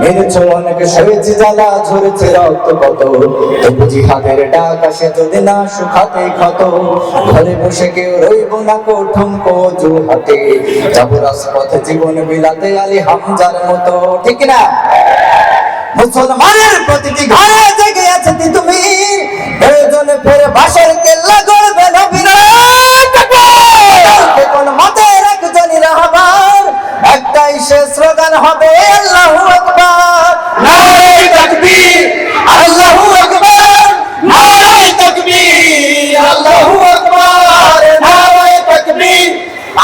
মেরেছ অনেকে সয়েছে জ্বালা, ঝরেছে রক্ত কত? তবু জিহাদের ডাক আসে যদি না সুখাতে ক্ষত। ঘরে বসে কেউ রইব না কঠুম কচু হাতে যাব রাজপথে জীবন বিলাতে আলী হামজার মতো। ঠিক না? মুসলমানের প্রতিটি ঘরে জেগে আছে তুমি? প্রয়োজনে ফেরে বাসের স্লোগান হবে, আল্লাহু আকবার। নারে তাকবীর, আল্লাহু আকবার। নারে তাকবীর, আল্লাহু আকবার। নারে তাকবীর,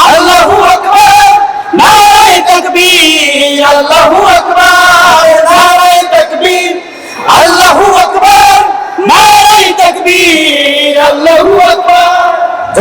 আল্লাহু আকবার। নারে তাকবীর, আল্লাহু আকবার।